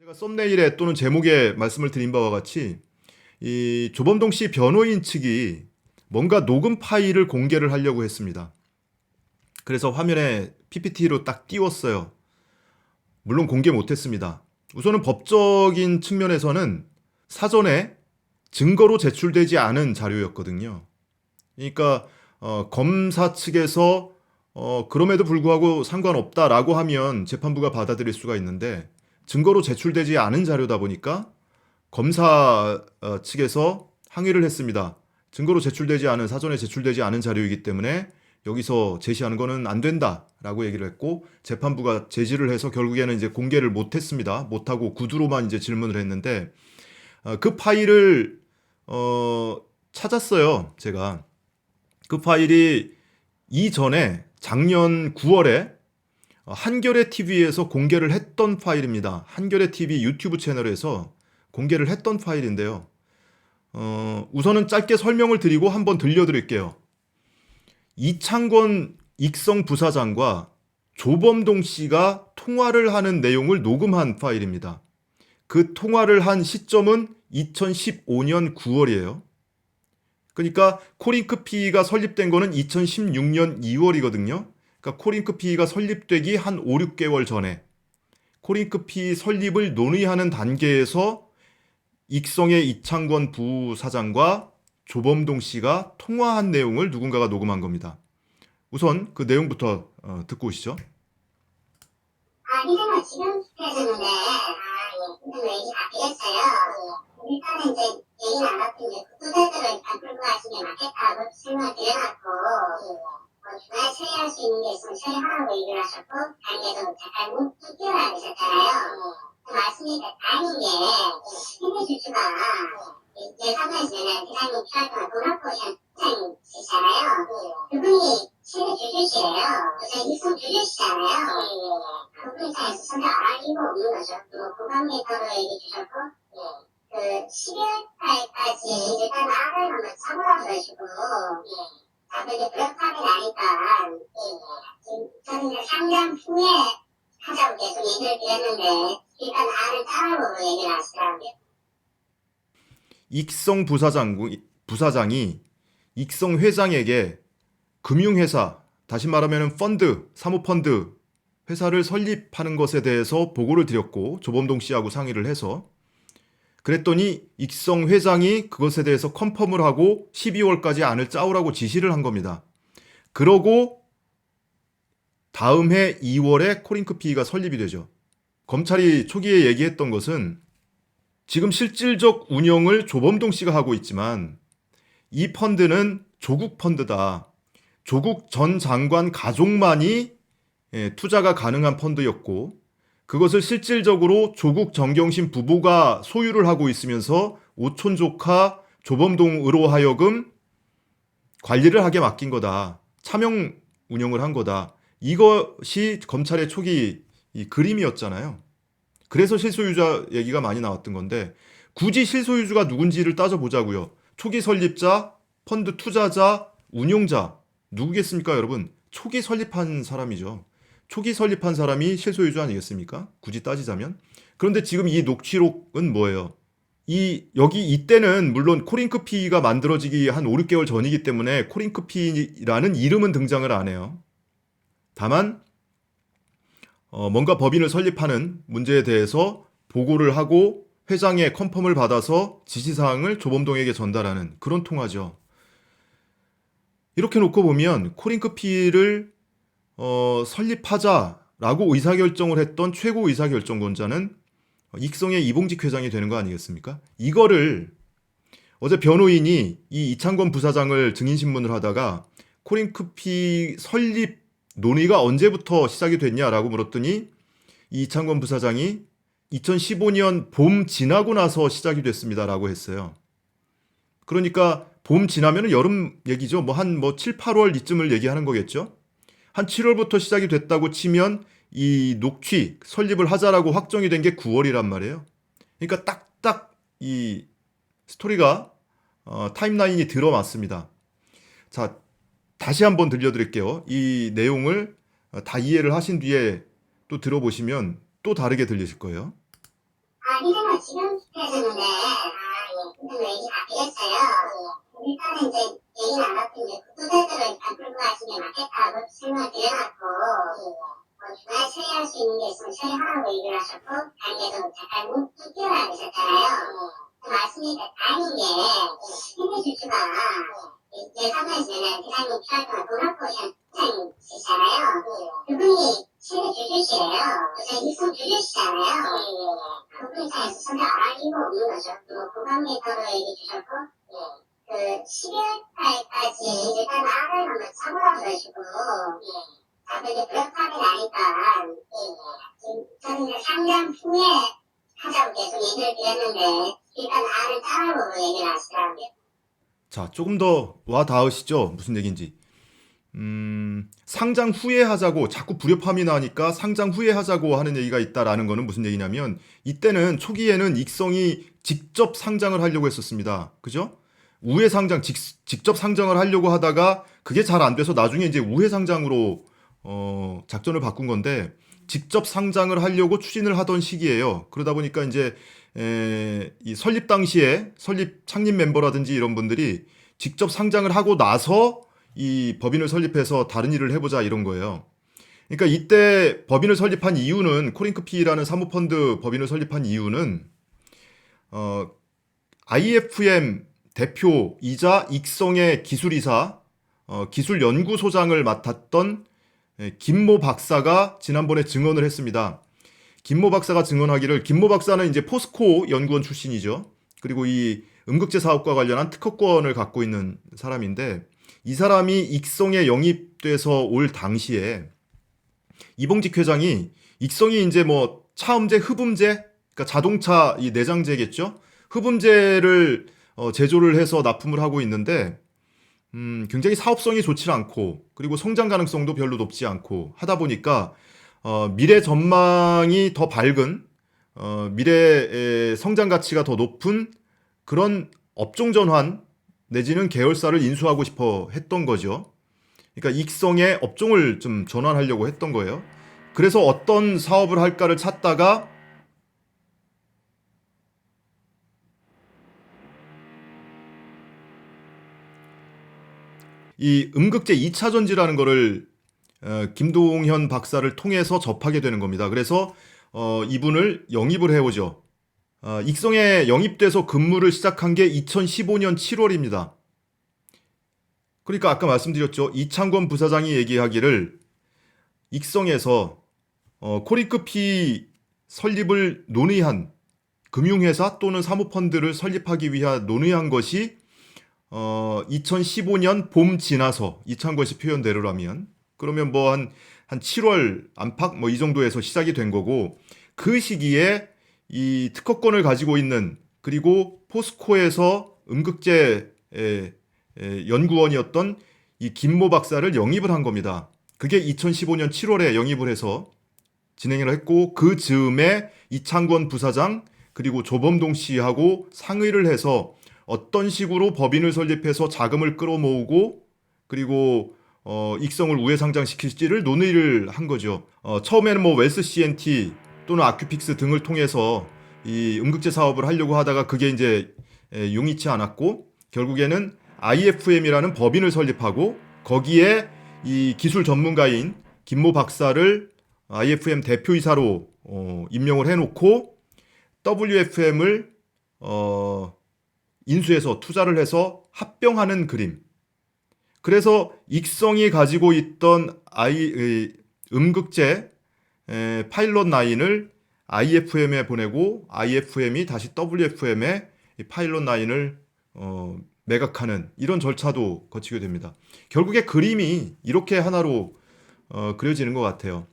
제가 썸네일에 또는 제목에 말씀을 드린 바와 같이 이 조범동 씨 변호인 측이 뭔가 녹음 파일을 공개를 하려고 했습니다. 그래서 화면에 PPT로 딱 띄웠어요. 물론 공개 못했습니다. 우선은 법적인 측면에서는 사전에 증거로 제출되지 않은 자료였거든요. 그러니까 어, 검사 측에서 어, 그럼에도 불구하고 상관없다라고 하면 재판부가 받아들일 수가 있는데 증거로 제출되지 않은 자료다 보니까 검사 어, 측에서 항의를 했습니다. 증거로 제출되지 않은 사전에 제출되지 않은 자료이기 때문에 여기서 제시하는 거는 안 된다라고 얘기를 했고 재판부가 제지를 해서 결국에는 이제 공개를 못 했습니다. 못 하고 구두로만 이제 질문을 했는데 어, 그 파일을 어, 찾았어요. 제가 그 파일이 이전에 작년 9월에 한겨레 TV에서 공개를 했던 파일입니다. 한겨레 TV 유튜브 채널에서 공개를 했던 파일인데요. 어, 우선은 짧게 설명을 드리고 한번 들려드릴게요. 이창권 익성 부사장과 조범동 씨가 통화를 하는 내용을 녹음한 파일입니다. 그 통화를 한 시점은 2015년 9월이에요. 그러니까 코링크피가 설립된 거는 2016년 2월이거든요. 그러니까 코링크피가 설립되기 한 5, 6개월 전에 코링크피 설립을 논의하는 단계에서 익성의 이창권 부사장과 조범동 씨가 통화한 내용을 누군가가 녹음한 겁니다. 우선 그 내용부터 어, 듣고 오시죠. 아, 이름은 지금 해주는데, 아, 예. 왜 얘기 바뀌겠어요? 예. 일단은 이제 얘기 나갔고, 이제 국도대들을 일단 끌고 가시는 게 맞겠다고 설명을 드려갖 예상에서 대상이 필요할 동안 돈을 보셨잖아요. 그분이 최대 주주시래요. 요새 일선 주주시잖아요. 그분에 대해서 전혀 알 이유가 없는 거죠. 뭐, 고관계 따로 얘기 주셨고, 그, 12월 달까지 일단 알을 한번 참으라고 그러시고, 자, 그게 그렇다면 아니까, 지금 저는 상담 후에 하자고 계속 얘기를 드렸는데, 일단 알을 따라고 얘기를 하시더라고요. 익성 부사장 부사장이 익성 회장에게 금융회사 다시 말하면 펀드 사모펀드 회사를 설립하는 것에 대해서 보고를 드렸고 조범동 씨하고 상의를 해서 그랬더니 익성 회장이 그것에 대해서 컨펌을 하고 12월까지 안을 짜오라고 지시를 한 겁니다. 그러고 다음 해 2월에 코링크피가 설립이 되죠. 검찰이 초기에 얘기했던 것은 지금 실질적 운영을 조범동 씨가 하고 있지만 이 펀드는 조국 펀드다. 조국 전 장관 가족만이 예, 투자가 가능한 펀드였고 그것을 실질적으로 조국 정경심 부부가 소유를 하고 있으면서 오촌 조카 조범동으로 하여금 관리를 하게 맡긴 거다. 차명 운영을 한 거다. 이것이 검찰의 초기 이 그림이었잖아요. 그래서 실소유자 얘기가 많이 나왔던 건데 굳이 실소유주가 누군지를 따져보자고요. 초기 설립자, 펀드 투자자, 운용자 누구겠습니까, 여러분? 초기 설립한 사람이죠. 초기 설립한 사람이 실소유주 아니겠습니까? 굳이 따지자면. 그런데 지금 이 녹취록은 뭐예요? 이 여기 이때는 물론 코링크피가 만들어지기 한 5, 6개월 전이기 때문에 코링크피라는 이름은 등장을 안 해요. 다만 어, 뭔가 법인을 설립하는 문제에 대해서 보고를 하고 회장의 컨펌을 받아서 지시사항을 조범동에게 전달하는 그런 통화죠. 이렇게 놓고 보면 코링크피를 어, 설립하자라고 의사결정을 했던 최고 의사결정권자는 익성의 이봉직 회장이 되는 거 아니겠습니까? 이거를 어제 변호인이 이 이창권 부사장을 증인신문을 하다가 코링크피 설립 논의가 언제부터 시작이 됐냐라고 물었더니 이 이창권 부사장이 2015년 봄 지나고 나서 시작이 됐습니다라고 했어요. 그러니까 봄 지나면 여름 얘기죠. 뭐한뭐 7, 8월 이쯤을 얘기하는 거겠죠. 한 7월부터 시작이 됐다고 치면 이 녹취 설립을 하자라고 확정이 된 게 9월이란 말이에요. 그러니까 딱딱 이 스토리가 어, 타임라인이 들어맞습니다. 자, 다시 한번 들려드릴게요. 이 내용을 다 이해를 하신 뒤에 또 들어보시면 또 다르게 들리실 거예요. 아니면 지금 해주는데, 아, 예. 근데 왜 바뀌겠어요? 예. 일단은 이제 얘기 나눴던 이제 국도대대로 일단 끌고 가시는 게 맞겠다고 생각을 드려놨고, 예. 뭐 중간에 처리할 수 있는 게 있으면 처리하라고 얘기를 하셨고, 단계도 잠깐 못 뛰어야 되셨잖아요. 그 말씀이 다행인 게, 현재 주주가 예 상에서 내는 대상이 필요할 동안 돈 갖고 오신 회장이시잖아요. 그분이 최대 주주시래요. 그래서 익성 주주시잖아요. 그분 입장에서 전혀 알 이유가 없는 거죠. 뭐, 고관미터로 얘기 주셨고, 그 12월 달까지 일단 알을 한번 참으라고 그러시고, 다들 이제 불협화음이 나니까, 조금 더 와 닿으시죠? 무슨 얘기인지. 음, 상장 후에 하자고 자꾸 불협화음이 나니까 상장 후에 하자고 하는 얘기가 있다라는 거는 무슨 얘기냐면 이때는 초기에는 익성이 직접 상장을 하려고 했었습니다. 그죠? 우회 상장 직, 직접 상장을 하려고 하다가 그게 잘 안 돼서 나중에 이제 우회 상장으로 어, 작전을 바꾼 건데 직접 상장을 하려고 추진을 하던 시기예요. 그러다 보니까 이제 에, 이 설립 당시에 설립 창립 멤버라든지 이런 분들이 직접 상장을 하고 나서 이 법인을 설립해서 다른 일을 해보자 이런 거예요. 그러니까 이때 법인을 설립한 이유는 코링크피라는 사모펀드 법인을 설립한 이유는 어, IFM 대표이자 익성의 기술이사 어, 기술연구소장을 맡았던 에, 김모 박사가 지난번에 증언을 했습니다. 김모 박사가 증언하기를 김모 박사는 이제 포스코 연구원 출신이죠. 그리고 이 음극재 사업과 관련한 특허권을 갖고 있는 사람인데 이 사람이 익성에 영입돼서 올 당시에 이봉직 회장이 익성이 이제 뭐 차음제, 흡음제, 그러니까 자동차 이 내장재겠죠. 흡음제를 어, 제조를 해서 납품을 하고 있는데 음, 굉장히 사업성이 좋지 않고 그리고 성장 가능성도 별로 높지 않고 하다 보니까 어, 미래 전망이 더 밝은 어, 미래의 성장 가치가 더 높은 그런 업종 전환 내지는 계열사를 인수하고 싶어 했던 거죠. 그러니까 익성의 업종을 좀 전환하려고 했던 거예요. 그래서 어떤 사업을 할까를 찾다가 이 음극재 2차 전지라는 거를 어, 김동현 박사를 통해서 접하게 되는 겁니다. 그래서 어, 이분을 영입을 해오죠. 어, 익성에 영입돼서 근무를 시작한 게 2015년 7월입니다. 그러니까 아까 말씀드렸죠. 이창권 부사장이 얘기하기를 익성에서 어, 코리크피 설립을 논의한 금융회사 또는 사모펀드를 설립하기 위한 논의한 것이 어, 2015년 봄 지나서 이창권 씨 표현대로라면 그러면 뭐 한 한 7월 안팎 뭐 이 정도에서 시작이 된 거고 그 시기에 이 특허권을 가지고 있는 그리고 포스코에서 음극재 연구원이었던 이 김모 박사를 영입을 한 겁니다. 그게 2015년 7월에 영입을 해서 진행을 했고 그 즈음에 이창권 부사장 그리고 조범동 씨하고 상의를 해서 어떤 식으로 법인을 설립해서 자금을 끌어모으고 그리고 어, 익성을 우회 상장시킬지를 논의를 한 거죠. 어, 처음에는 뭐 웰스 CNT 또는 아큐픽스 등을 통해서 이 음극재 사업을 하려고 하다가 그게 이제 에, 용이치 않았고 결국에는 IFM이라는 법인을 설립하고 거기에 이 기술 전문가인 김모 박사를 IFM 대표이사로 어, 임명을 해놓고 WFM을 어, 인수해서 투자를 해서 합병하는 그림. 그래서 익성이 가지고 있던 아이 의, 음극재 에, 파일럿 라인을 IFM에 보내고 IFM이 다시 WFM에 이 파일럿 라인을 어, 매각하는 이런 절차도 거치게 됩니다. 결국에 그림이 이렇게 하나로 어, 그려지는 것 같아요.